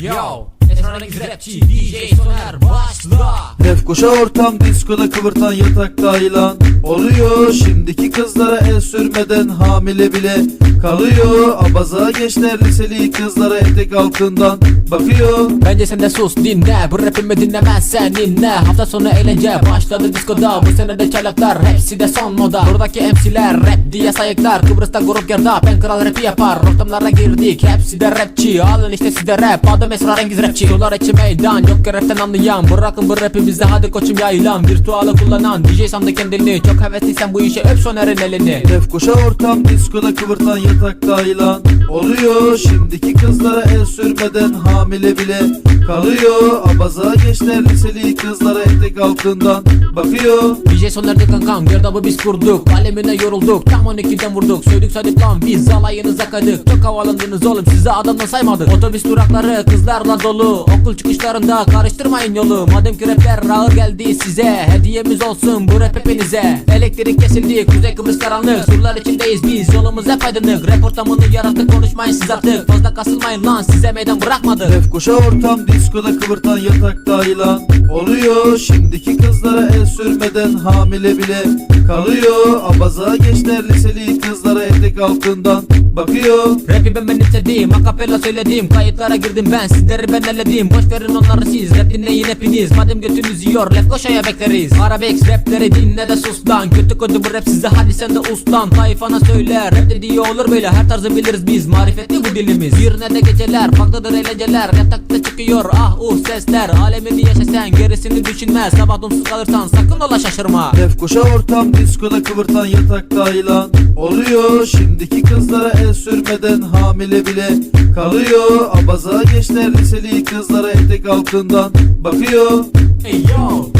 Yo, rapçi DJ Soner başla Lefkoşa ortam diskoda kıvırtan yatakta ilan Oluyor. Şimdiki kızlara el sürmeden hamile bile Kalıyor. Abaza gençler liseli kızlara etek altından bakıyor. Bence sen de sus dinle. Bu rapimi dinlemezsen dinle Hafta sonu eğlence başladı diskoda. Bu sene de çaylaklar hepsi de son moda. Buradaki MC'ler rap diye sayıklar. Kıbrıs'ta grup gerda ben kral rapi yapar. Ortamlara girdik hepsi de rapçi. Alın işte size rap adım esrarengiz rapçi. Sular içi meydan yok ki rapten anlayan. Bırakın bu rapi bize hadi koçum yayılan. Virtualı kullanan DJ sandı kendini. Çok hevesliysen bu işe öp sonerin elini. Lefkoşa ortam diskoda kıvırtan ilan Oluyor şimdiki kızlara el sürmeden hamile bile Kalıyor. Abaza gençler liseli kızlara etek altından bakıyor. DJ Soner'de kankam girdabı biz kurduk. Alemine yorulduk tam 12'den vurduk. Söyledik saydık lan biz alayınıza kaydık Çok havalandınız oğlum sizi adamla saymadık. Otobüs durakları kızlarla dolu. Okul çıkışlarında karıştırmayın yolu. Madem ki rapler ağır geldi size Hediyemiz olsun bu rap hepinize. Elektrik kesildi Kuzey Kıbrıs karanlık. Surlar içindeyiz biz yolumuz hep aydınlık Rap ortamını yarattık konuşmayın siz artık. Fazla kasılmayın lan size meydan bırakmadık. Lefkoşa ortam diskoda kıvırtan yatakta ilan Oluyor. Şimdiki kızlara el sürmeden hamile bile Kalıyor. Abaza gençler liseli kızlara etek altından bakıyor. Rapi ben benimsedim akapella söyledim Kayıtlara girdim ben sizleri ben elledim. Boş verin onları siz rap dinleyin hepiniz. Madem götünüz yiyor lef koşaya bekleriz. Arabex rapleri dinle de sus lan. Kötü kötü bu rap size hadi sen de uslan Tayfana söyle rap dediği olur böyle Her tarzı biliriz biz. Marifetli bu dilimiz. Bir ne de geceler farklıdır eğlenceler. Yatakta çıkıyor ah uh sesler. Alemini yaşa sen gerisini düşünme Sabah dumsuz kalırsan sakın ola şaşırma. Lefkoşa ortam diskoda kıvırtan yatakta ilan Oluyor. Şimdiki kızlara el sürmeden hamile bile Kalıyor. Abaza gençler liseli kızlara etek altından bakıyor. Hey yo